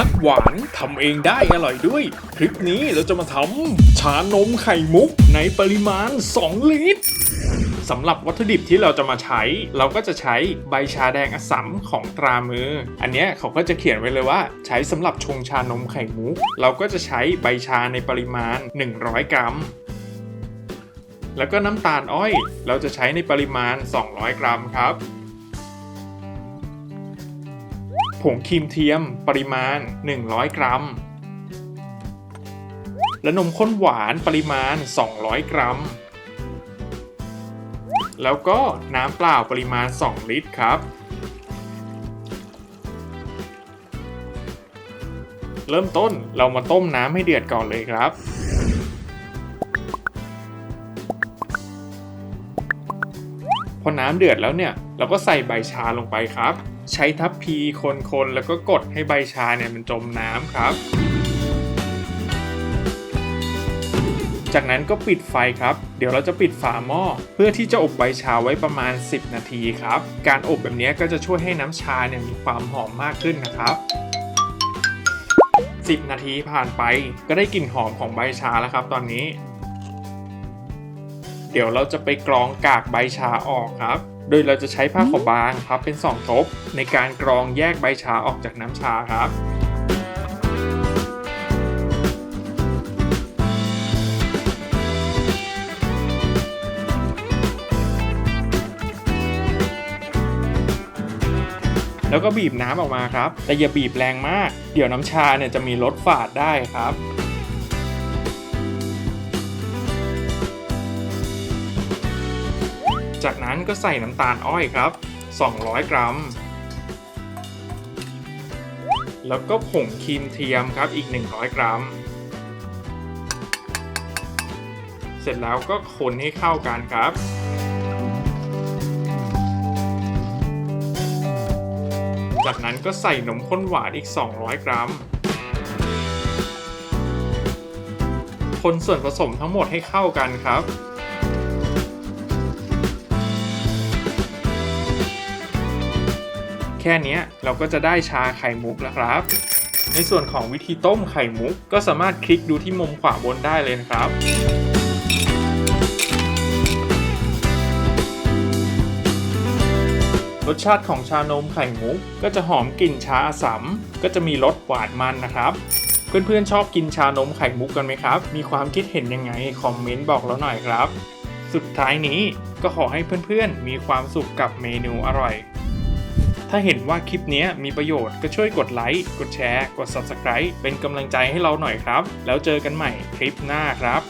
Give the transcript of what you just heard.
ฮักหวานทำเองได้อร่อยด้วย คลิปนี้เราจะมาทำชานมไข่มุกในปริมาณ 2 ลิตรสำหรับวัตถุดิบที่เราจะมาใช้ เราก็จะใช้ใบชาแดงอสัมของตรามือ อันนี้เขาก็จะเขียนไว้เลยว่า ใช้สำหรับชงชานมไข่มุก เราก็จะใช้ใบชาในปริมาณ 100 กรัม แล้วก็น้ำตาลอ้อย เราจะใช้ในปริมาณ 200 กรัมครับ งครีมเทียมปริมาณ 100 กรัม และนมข้นหวานปริมาณ 200 กรัม แล้วก็น้ำเปล่าปริมาณ 2 ลิตรครับ เริ่มต้นเรามาต้มน้ำให้เดือดก่อนเลยครับพอน้ำเดือดแล้วเนี่ย เราก็ใส่ใบชาลงไปครับ ใช้ทัพพีคนๆแล้วก็กดให้ใบชาเนี่ยมันจมน้ำครับ จากนั้นก็ปิดไฟครับ เดี๋ยวเราจะปิดฝาหม้อเพื่อที่จะอบใบชาไว้ประมาณ 10 นาทีครับ การอบแบบนี้ก็จะช่วยให้น้ำชาเนี่ยมีความหอมมากขึ้นนะครับ10 นาทีผ่านไปก็ได้กลิ่นหอมของใบชาแล้วครับตอนนี้ ดี๋ยวเราจะไปกรองกากใบชาออกครับ โดยเราจะใช้ผ้าขาวบางครับเป็น 2 ทบ ในการกรองแยกใบชาออกจากน้ำชาครับแล้วก็บีบน้ำออกมาครับ แต่อย่าบีบแรงมาก เดี๋ยวน้ำชาเนี่ยจะมีรสฝาดได้ครับ จากนั้นก็ใส่น้ำตาลอ้อยครับ 200 กรัม แล้วก็ผงครีมเทียมครับอีก 100 กรัม เสร็จแล้วก็คนให้เข้ากันครับจากนั้นก็ใส่นมข้นหวานอีก 200 กรัม คนส่วนผสมทั้งหมดให้เข้ากันครับ ค่นี้เราก็จะได้ชาไข่มุกแล้วครับ ในส่วนของวิธีต้มไข่มุก ก็สามารถคลิกดูที่มุมขวาบนได้เลยนะครับรสชาติของชานมไข่มุก ก็จะหอมกลิ่นชาอาสัมก็จะมีรสหวานมันนะครับ เพื่อนๆชอบกินชานมไข่มุกกันไหมครับ มีความคิดเห็นยังไงคอมเมนต์บอกเราหน่อยครับ สุดท้ายนี้ก็ขอให้เพื่อนๆมีความสุขกับเมนูอร่อย ถ้าเห็นว่าคลิปนี้มีประโยชน์ก็ช่วยกดไลค์ กดแชร์ กด Subscribe เป็นกำลังใจให้เราหน่อยครับ แล้วเจอกันใหม่คลิปหน้าครับ